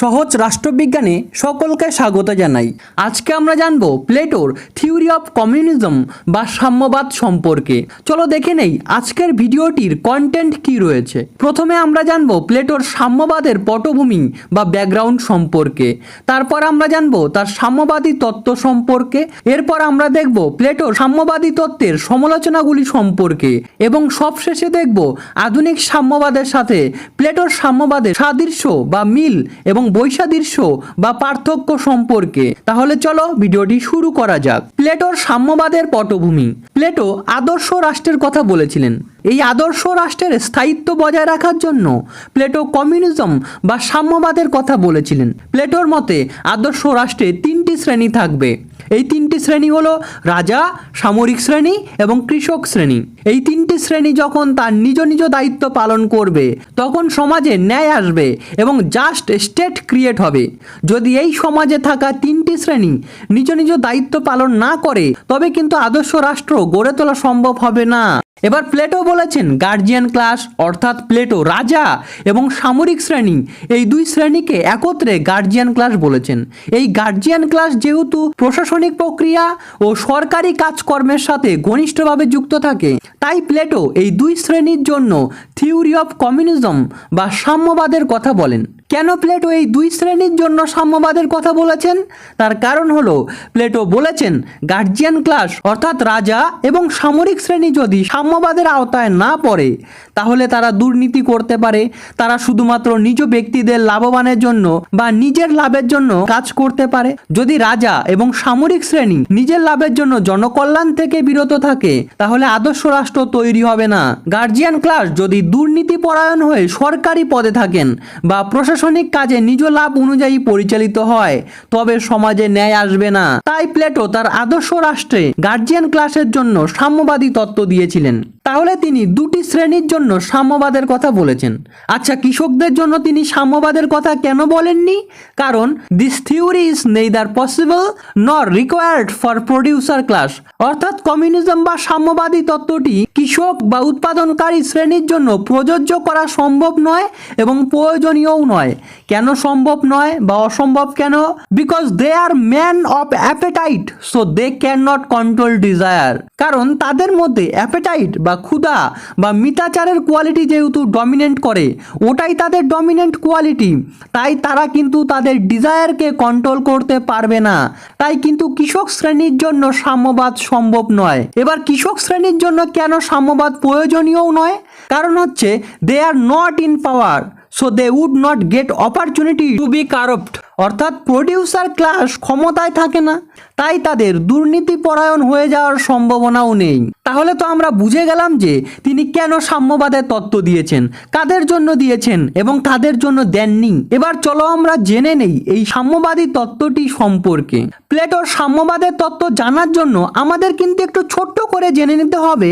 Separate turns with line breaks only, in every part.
সহজ রাষ্ট্রবিজ্ঞানে সকলকে স্বাগত জানাই। আজকে আমরা জানব প্লেটোর থিওরি অফ কমিউনিজম বা সাম্যবাদ সম্পর্কে। চলো দেখে নেই আজকের ভিডিওটির কন্টেন্ট কি রয়েছে। প্রথমে আমরা জানব প্লেটোর সাম্যবাদের পটভূমি বা ব্যাকগ্রাউন্ড সম্পর্কে। তারপর আমরা জানব তার সাম্যবাদী তত্ত্ব সম্পর্কে। এরপর আমরা দেখব প্লেটোর সাম্যবাদী তত্ত্বের সমালোচনাগুলি সম্পর্কে। এবং সবশেষে দেখব আধুনিক সাম্যবাদের সাথে প্লেটোর সাম্যবাদের সাদৃশ্য বা মিল এবং বৈসাদৃশ্য বা পার্থক্য সম্পর্কে। তাহলে চলো ভিডিওটি শুরু করা যাক। প্লেটোর সাম্যবাদের পটভূমি। প্লেটো আদর্শ রাষ্ট্রের কথা বলেছিলেন। এই আদর্শ রাষ্ট্রের স্থায়িত্ব বজায় রাখার জন্য প্লেটো কমিউনিজম বা সাম্যবাদের কথা বলেছিলেন। প্লেটোর মতে, আদর্শ রাষ্ট্রে তিনটি শ্রেণি থাকবে। এই তিনটি শ্রেণি হলো রাজা, সামরিক শ্রেণি এবং কৃষক শ্রেণি। এই তিনটি শ্রেণি যখন তার নিজ নিজ দায়িত্ব পালন করবে, তখন সমাজে ন্যায় আসবে এবং জাস্ট স্টেট ক্রিয়েট হবে। যদি এই সমাজে থাকা তিনটি শ্রেণি নিজ নিজ দায়িত্ব পালন না করে, তবে কিন্তু আদর্শ রাষ্ট্র গড়ে তোলা সম্ভব হবে না। এবার প্লেটো বলেছেন গার্জিয়ান ক্লাস অর্থাৎ প্লেটো রাজা এবং সামরিক শ্রেণি, এই দুই শ্রেণীকে একত্রে গার্জিয়ান ক্লাস বলেছেন। এই গার্জিয়ান ক্লাস যেহেতু প্রশাসনিক প্রক্রিয়া ও সরকারি কাজকর্মের সাথে ঘনিষ্ঠভাবে যুক্ত থাকে, তাই প্লেটো এই দুই শ্রেণির জন্য থিওরি অফ কমিউনিজম বা সাম্যবাদের কথা বলেন। কেন প্লেটো এই দুই শ্রেণির জন্য সাম্যবাদের কথা বলেছেন? তার কারণ হলো, প্লেটো বলেছেন গার্জিয়ান ক্লাস অর্থাৎ রাজা এবং সামরিক শ্রেণি যদি সাম্যবাদের আওতায় না পড়ে, তাহলে তারা দুর্নীতি করতে পারে। তারা শুধুমাত্র নিজ ব্যক্তিদের লাভবানের জন্য বা নিজের লাভের জন্য কাজ করতে পারে। যদি রাজা এবং সামরিক শ্রেণি নিজের লাভের জন্য জনকল্যাণ থেকে বিরত থাকে, তাহলে আদর্শ রাষ্ট্র তৈরি হবে না। গার্জিয়ান ক্লাস যদি দুর্নীতি পরায়ণ হয়ে সরকারি পদে থাকেন বা প্রশাসনিক কাজে নিজ লাভ অনুযায়ী পরিচালিত হয়, তবে সমাজে ন্যায় আসবে না। তাই প্লেটো তার আদর্শ রাষ্ট্রে গার্জিয়ান ক্লাসের জন্য সাম্যবাদী তত্ত্ব দিয়েছিলেন। তাহলে তিনি দুটি শ্রেণির জন্য সাম্যবাদের কথা বলেছেন। আচ্ছা কৃষকদের জন্য তিনি সাম্যবাদের কথা কেন বলেননি? কারণ this theory is neither possible nor required for producer class অর্থাৎ কমিউনিজম বা সাম্যবাদী তত্ত্বটি কৃষক বা উৎপাদনকারী শ্রেণির জন্য প্রযোজ্য করা সম্ভব নয় এবং প্রয়োজনীয়ও নয়। কেন সম্ভব নয় বা অসম্ভব কেন? Because they are man of appetite so they can not control desire কারণ তাদের মধ্যে অ্যাপেটাইট বা ক্ষুধা বা মিতাচারের কোয়ালিটি যেহেতু ডমিনেন্ট করে, ওটাই তাদের ডমিনেন্ট কোয়ালিটি তাই তারা কিন্তু তাদের ডিজায়ারকে কন্ট্রোল করতে পারবে না। তাই কিন্তু কৃষক শ্রেণির জন্য সাম্যবাদ সম্ভব নয়। এবার কৃষক শ্রেণির জন্য কেন সাম্যবাদ প্রয়োজনীয়ও নয়? কারণ হচ্ছে they are not in power so they would not get opportunity to be corrupt. অর্থাৎ প্রডিউসার ক্লাস ক্ষমতায় থাকে না, তাই তাদের দুর্নীতি পরায়ণ হয়ে যাওয়ার সম্ভাবনাও নেই। তাহলে তো আমরা বুঝে গেলাম যে তিনি কেন সাম্যবাদের তত্ত্ব দিয়েছেন, কাদের জন্য দিয়েছেন এবং কাদের জন্য দেননি। এবার চলো আমরা জেনে নেই এই সাম্যবাদী তত্ত্বটি সম্পর্কে। প্লেটোর সাম্যবাদের তত্ত্ব জানার জন্য আমাদের কিন্তু একটু ছোট্ট করে জেনে নিতে হবে,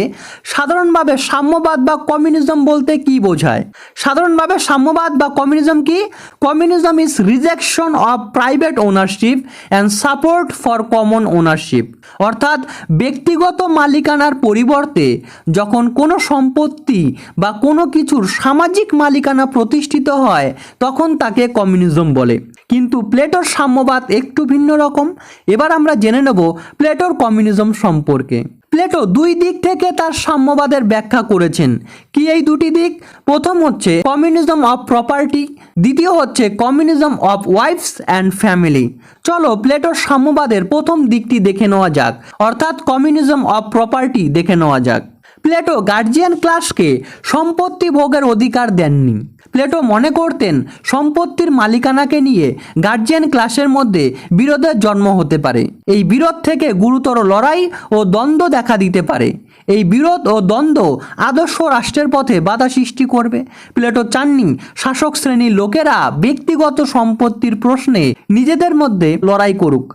সাধারণভাবে সাম্যবাদ বা কমিউনিজম বলতে কি বোঝায়? সাধারণভাবে সাম্যবাদ বা কমিউনিজম কি? Communism is rejection of private ownership and support for common ownership অর্থাৎ ব্যক্তিগত মালিকানার পরিবর্তে যখন কোনো সম্পত্তি বা কোনো কিছুর সামাজিক মালিকানা প্রতিষ্ঠিত হয়, তখন তাকে কমিউনিজম বলে। কিন্তু প্লেটোর সাম্যবাদ একটু ভিন্ন রকম। এবার আমরা জেনে নেব প্লেটোর কমিউনিজম সম্পর্কে। প্লেটো দুই দিক থেকে তার সাম্যবাদের ব্যাখ্যা করেছেন। কি এই দুটি দিক? প্রথম হচ্ছে কমিউনিজম অফ প্রপার্টি, দ্বিতীয় হচ্ছে communism of wives and family. চলো প্লেটোর সাম্যবাদের প্রথম দিকটি দেখে নেওয়া যাক। অর্থাৎ কমিউনিজম অফ প্রপার্টি দেখে নেওয়া যাক। প্লেটো গার্জিয়ান ক্লাসকে সম্পত্তি ভোগের অধিকার দেননি। প্লেটো মনে করতেন সম্পত্তির মালিকানাকে নিয়ে গার্জিয়ান ক্লাসের মধ্যে বিরোধের জন্ম হতে পারে। এই বিরোধ থেকে গুরুতর লড়াই ও দ্বন্দ্ব দেখা দিতে পারে। এই বিরোধ ও দ্বন্দ্ব আদর্শ রাষ্ট্রের পথে বাধা সৃষ্টি করবে। প্লেটো চাননি শাসক শ্রেণির লোকেরা ব্যক্তিগত সম্পত্তির প্রশ্নে নিজেদের মধ্যে লড়াই করুক।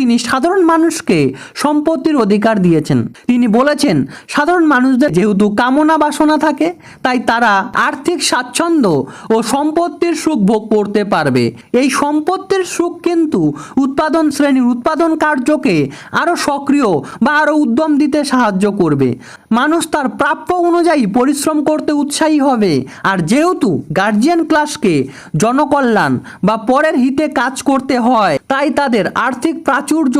তিনি সাধারণ মানুষকে সম্পত্তির অধিকার দিয়েছেন। তিনি বলেছেন, সাধারণ মানুষদের যেহেতু কামনা বাসনা থাকে, তাই তারা আর্থিক স্বাচ্ছন্দ্য ও সম্পত্তির সুখ ভোগ করতে পারবে। এই সম্পত্তির সুখ কিন্তু উৎপাদন শ্রেণির উৎপাদন কার্যকে আরও সক্রিয় বা আরও উদ্যম দিতে সাহায্য করবে। মানুষ তার প্রাপ্য অনুযায়ী পরিশ্রম করতে উৎসাহী হবে। আর যেহেতু গার্জিয়ান ক্লাসকে জনকল্যাণ বা পরের হিতে কাজ করতে হয়, তাই তাদের আর্থিক প্রাচুর্য,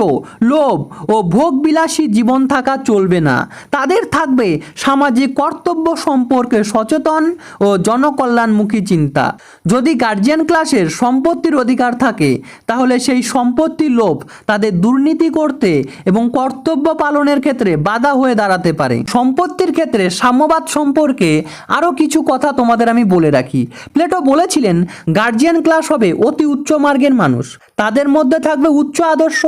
লোভ ও ভোগবিলাসী জীবন থাকা চলবে না। তাদের থাকবে সামাজিক কর্তব্য সম্পর্কে সচেতন ও জনকল্যাণমুখী চিন্তা। যদি গার্জিয়ান ক্লাসের সম্পত্তির অধিকার থাকে, তাহলে সেই সম্পত্তির লোভ তাদের দুর্নীতি করতে এবং কর্তব্য পালনের ক্ষেত্রে বাধা হয়ে দাঁড়াতে পারে। সম্পত্তির ক্ষেত্রে সাম্যবাদ সম্পর্কে আরও কিছু কথা তোমাদের আমি বলে রাখি। প্লেটো বলেছিলেন, গার্জিয়ান ক্লাস হবে অতি উচ্চ মার্গের মানুষ। তাদের মধ্যে থাকবে উচ্চ আদর্শ,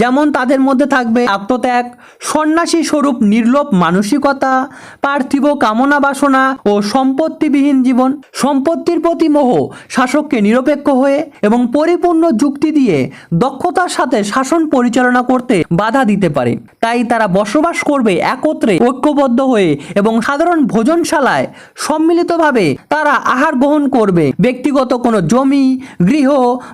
যেমন তাদের মধ্যে থাকবে আত্মত্যাগ, সন্ন্যাসী স্বরূপ, নির্লোভ মানসিকতা, পার্থিব কামনা বাসনা ও সম্পত্তিবিহীন জীবন। সম্পত্তির প্রতি মোহ শাসককে নিরপেক্ষ হয়ে এবং পরিপূর্ণ যুক্তি দিয়ে দক্ষতার সাথে শাসন পরিচালনা করতে বাধা দিতে পারে। তাই তারা বসবাস করবে একত্রে ঐক্যবদ্ধ হয়ে এবং সাধারণ ভোজনশালায় সম্মিলিতভাবে তারা আহার গ্রহণ করবে। ব্যক্তিগত কোনো জমি, গৃহ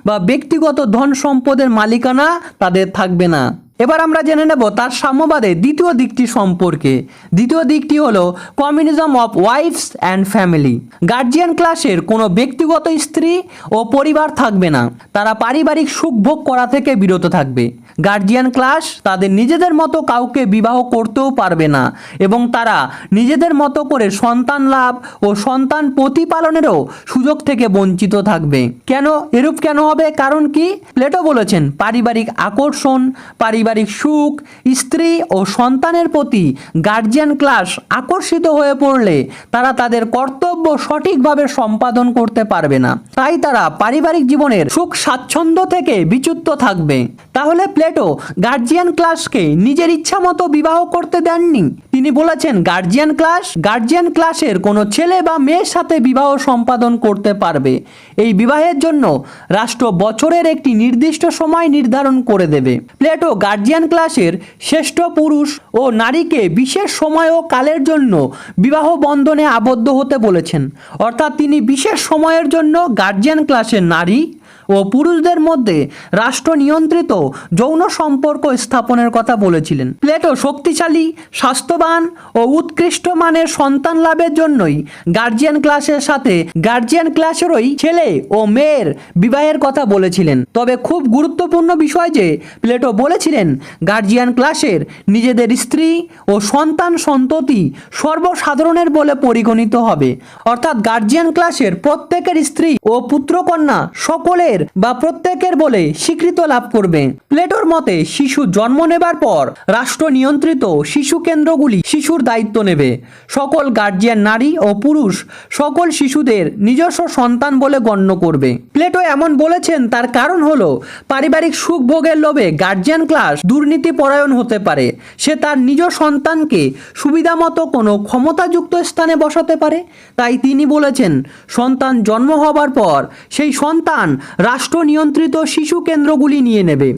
বা ব্যক্তিগত ধন সম্পদের মালিকানা তাদের থাকবে না। এবার আমরা জেনে নেব তার সাম্যবাদে দ্বিতীয় দিকটি সম্পর্কে। দ্বিতীয় দিকটি হলো communism of wives and family. Guardian ক্লাসের কোনো ব্যক্তিগত স্ত্রী ও পরিবার থাকবে না। তারা পারিবারিক সুখ ভোগ করা থেকে বিরত থাকবে। গার্জিয়ান ক্লাস তাদের নিজেদের মতো কাউকে বিবাহ করতেও পারবে না এবং তারা নিজেদের মতো করে সন্তান লাভ ও সন্তান প্রতিপালনেরও সুযোগ থেকে বঞ্চিত থাকবে। কেন? এরূপ কেন হবে? কারণ কি? প্লেটো বলেছেন, পারিবারিক আকর্ষণ, পারিবারিক সুখ, স্ত্রী ও সন্তানের প্রতি গার্জিয়ান ক্লাস আকর্ষিত হয়ে পড়লে তারা তাদের কর্তব্য সঠিকভাবে সম্পাদন করতে পারবে না। তাই তারা পারিবারিক জীবনের সুখ স্বাচ্ছন্দ্য থেকে বিচ্যুত থাকবে। তাহলে প্লেটো গার্জিয়ান ক্লাসকে নিজের ইচ্ছা মতো বিবাহ করতে দেননি। তিনি বলেছেন, গার্জিয়ান ক্লাস, গার্জিয়ান ক্লাসের কোনো ছেলে বা মেয়ের সাথে বিবাহ সম্পাদন করতে পারবে। এই বিবাহের জন্য রাষ্ট্র বছরের একটি নির্দিষ্ট সময় নির্ধারণ করে দেবে। প্লেটো গার্জিয়ান ক্লাসের শ্রেষ্ঠ পুরুষ ও নারীকে বিশেষ সময় ও কালের জন্য বিবাহ বন্ধনে আবদ্ধ হতে বলেছেন। অর্থাৎ তিনি বিশেষ সময়ের জন্য গার্জিয়ান ক্লাসের নারী ও পুরুষদের মধ্যে রাষ্ট্র নিয়ন্ত্রিত যৌন সম্পর্ক স্থাপনের কথা বলেছিলেন। প্লেটো শক্তিশালী, স্বাস্থ্যবান ও উৎকৃষ্ট মানের সন্তান লাভের জন্যই গার্জিয়ান ক্লাসের সাথে গার্জিয়ান ক্লাসেরই ছেলে ও মেয়ের বিবাহের কথা বলেছিলেন। তবে খুব গুরুত্বপূর্ণ বিষয় যে, প্লেটো বলেছিলেন, গার্জিয়ান ক্লাসের নিজেদের স্ত্রী ও সন্তান সন্ততি সর্বসাধারণের বলে পরিগণিত হবে। অর্থাৎ গার্জিয়ান ক্লাসের প্রত্যেকের স্ত্রী ও পুত্রকন্যা সকলের বা প্রত্যেকের বলে স্বীকৃত লাভ করবে। প্লেটোর মতে, শিশু জন্ম নেবার পর রাষ্ট্র নিয়ন্ত্রিত শিশু কেন্দ্রগুলি শিশুর দায়িত্ব নেবে। সকল গার্জিয়ান নারী ও পুরুষ সকল শিশুদের নিজস্ব সন্তান বলে গণ্য করবে। প্লেটো এমন বলেছেন, তার কারণ হলো পারিবারিক সুখ ভোগের লোভে গার্জিয়ান ক্লাস দুর্নীতি পরায়ণ হতে পারে। সে তার নিজ সন্তানকে সুবিধামতো কোনো ক্ষমতাযুক্ত স্থানে বসাতে পারে। তাই তিনি বলেছেন, সন্তান জন্ম হবার পর সেই সন্তান রাষ্ট্র নিয়ন্ত্রিত শিশু কেন্দ্রগুলি নিয়ে নেবে।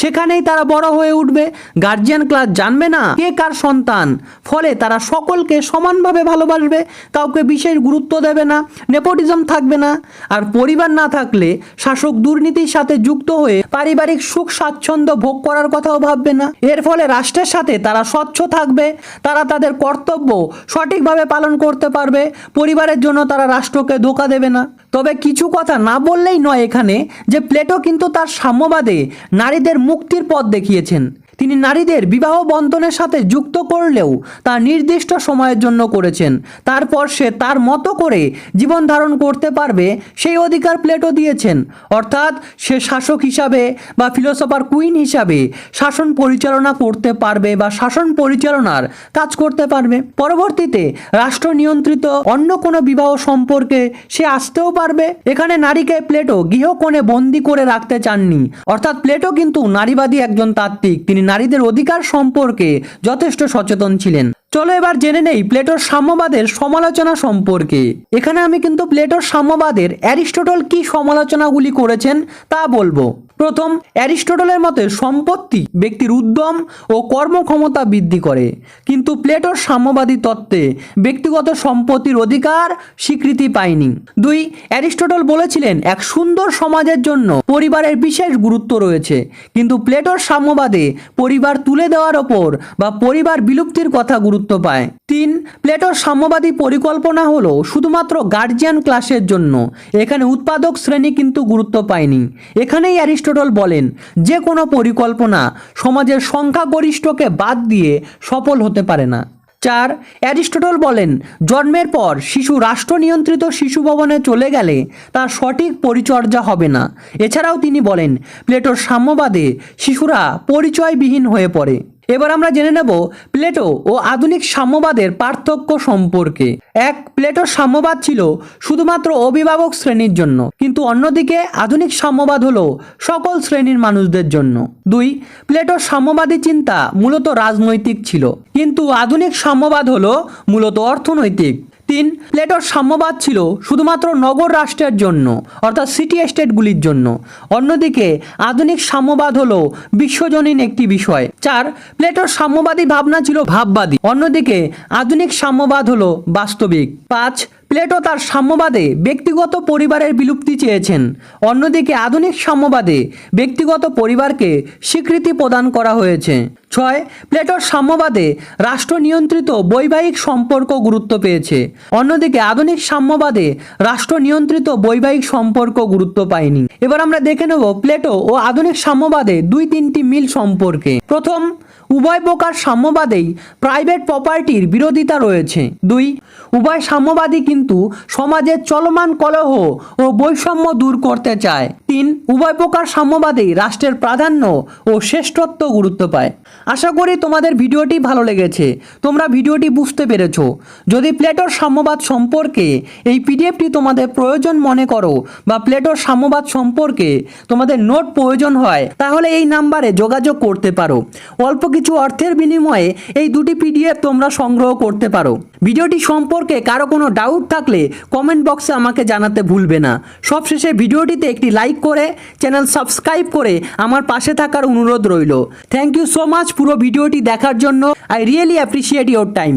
সেখানেই তারা বড় হয়ে উঠবে। গার্জিয়ান ক্লাস জানবে না কে কার সন্তান। ফলে তারা সকলকে সমানভাবে ভালোবাসবে, কাউকে বিশেষ গুরুত্ব দেবে না, নেপোটিজম থাকবে না। আর পরিবার না থাকলে শাসক দুর্নীতির সাথে যুক্ত হয়ে পারিবারিক সুখ স্বাচ্ছন্দ্য ভোগ করার কথাও ভাববে না। এর ফলে রাষ্ট্রের সাথে তারা স্বচ্ছ থাকবে, তারা তাদের কর্তব্য সঠিকভাবে পালন করতে পারবে, পরিবারের জন্য তারা রাষ্ট্রকে ধোকা দেবে না। তবে কিছু কথা না বললেই নয় এখানে যে প্লেটো কিন্তু তার সাম্যবাদে নারীদের মুক্তির পথ দেখিয়েছেন। তিনি নারীদের বিবাহ বন্ধনের সাথে যুক্ত করলেও তা নির্দিষ্ট সময়ের জন্য করেছেন। তারপর সে তার মতো করে জীবন ধারণ করতে পারবে সেই অধিকার প্লেটো দিয়েছেন। অর্থাৎ সে শাসক হিসাবে বা ফিলোসফার কুইন হিসাবে শাসন পরিচালনা করতে পারবে বা শাসন পরিচালনার কাজ করতে পারবে। পরবর্তীতে রাষ্ট্র নিয়ন্ত্রিত অন্য কোনো বিবাহ সম্পর্কে সে আসতেও পারবে। এখানে নারীকে প্লেটো গৃহকোণে বন্দি করে রাখতে চাননি। অর্থাৎ প্লেটো কিন্তু নারীবাদী একজন তাত্ত্বিক। তিনি নারীদের অধিকার সম্পর্কে যথেষ্ট সচেতন ছিলেন। চলো এবার জেনে নেই প্লেটোর সাম্যবাদের সমালোচনা সম্পর্কে। এখানে আমি কিন্তু প্লেটোর সাম্যবাদের অ্যারিস্টোটল কি সমালোচনাগুলি করেছেন তা বলব। প্রথম, অ্যারিস্টটলের মতে সম্পত্তি ব্যক্তির উদ্যম ও কর্মক্ষমতা বৃদ্ধি করে। কিন্তু প্লেটোর সাম্যবাদী তত্ত্বে ব্যক্তিগত সম্পত্তির অধিকার স্বীকৃতি পায়নি। দুই, অ্যারিস্টটল বলেছিলেন, এক সুন্দর সমাজের জন্য পরিবারের বিশেষ গুরুত্ব রয়েছে। কিন্তু প্লেটোর সাম্যবাদে পরিবার তুলে দেওয়ার ওপর বা পরিবার বিলুপ্তির কথা গুরুত্ব পায়। তিন, প্লেটোর সাম্যবাদী পরিকল্পনা হলো শুধুমাত্র গার্জিয়ান ক্লাসের জন্য। এখানে উৎপাদক শ্রেণি কিন্তু গুরুত্ব পায়নি। এখানেই অ্যারিস্টটল বলেন, যে কোনো পরিকল্পনা সমাজের সংখ্যাগরিষ্ঠকে বাদ দিয়ে সফল হতে পারে না। চার অ্যারিস্টোটল বলেন, জন্মের পর শিশু রাষ্ট্র নিয়ন্ত্রিত শিশু ভবনে চলে গেলে তার সঠিক পরিচর্যা হবে না। এছাড়াও তিনি বলেন, প্লেটোর সাম্যবাদে শিশুরা পরিচয়বিহীন হয়ে পড়ে। এবার আমরা জেনে নেব প্লেটো ও আধুনিক সাম্যবাদের পার্থক্য সম্পর্কে। এক, প্লেটোর সাম্যবাদ ছিল শুধুমাত্র অভিভাবক শ্রেণির জন্য, কিন্তু অন্যদিকে আধুনিক সাম্যবাদ হলো সকল শ্রেণির মানুষদের জন্য। দুই, প্লেটোর সাম্যবাদী চিন্তা মূলত রাজনৈতিক ছিল, কিন্তু আধুনিক সাম্যবাদ হলো মূলত অর্থনৈতিক। তিন, প্লেটোর সাম্যবাদ ছিল শুধুমাত্র নগর রাষ্ট্রের জন্য, অর্থাৎ সিটি এস্টেটগুলির জন্য। অন্যদিকে আধুনিক সাম্যবাদ হল বিশ্বজনীন একটি বিষয়। চার, প্লেটোর সাম্যবাদী ভাবনা ছিল ভাববাদী। অন্যদিকে আধুনিক সাম্যবাদ হল বাস্তবিক। পাঁচ প্লেটো তার সাম্যবাদে ব্যক্তিগত পরিবারের বিলুপ্তি চেয়েছেন। অন্যদিকে আধুনিক সাম্যবাদে ব্যক্তিগত পরিবারকে স্বীকৃতি প্রদান করা হয়েছে। ছয়, প্লেটোর সাম্যবাদে রাষ্ট্র নিয়ন্ত্রিত বৈবাহিক সম্পর্ক গুরুত্ব পেয়েছে। অন্যদিকে আধুনিক সাম্যবাদে রাষ্ট্র নিয়ন্ত্রিত বৈবাহিক সম্পর্ক গুরুত্ব পায়নি। এবার আমরা দেখে নেব প্লেটো ও আধুনিক সাম্যবাদে দুই তিনটি মিল সম্পর্কে। প্রথম, উভয় প্রকার সাম্যবাদেই প্রাইভেট প্রপার্টির বিরোধিতা রয়েছে। দুই উভয় সাম্যবাদী কিন্তু সমাজের চলমান কলহ ও বৈষম্য দূর করতে চায়। তিন, উভয় প্রকার সাম্যবাদেই রাষ্ট্রের প্রাধান্য ও শ্রেষ্ঠত্ব গুরুত্ব পায়। আশা করি তোমাদের ভিডিওটি ভালো লেগেছে। তোমরা ভিডিওটি বুঝতে পেরেছ। যদি প্লেটোর সাম্যবাদ সম্পর্কে এই পিডিএফটি তোমাদের প্রয়োজন মনে করো বা প্লেটোর সাম্যবাদ সম্পর্কে তোমাদের নোট প্রয়োজন হয়, তাহলে এই নাম্বারে যোগাযোগ করতে পারো। অল্প কিছু অর্থের বিনিময়ে এই দুটি পিডিএফ তোমরা সংগ্রহ করতে পারো। ভিডিওটি সম্পর্কে কারও কোনো ডাউট থাকলে কমেন্ট বক্সে আমাকে জানাতে ভুলবে না। সবশেষে ভিডিওটিতে একটি লাইক করে চ্যানেল সাবস্ক্রাইব করে আমার পাশে থাকার অনুরোধ রইল। থ্যাংক ইউ সো মাচ পুরো ভিডিওটি দেখার জন্য। I really appreciate your time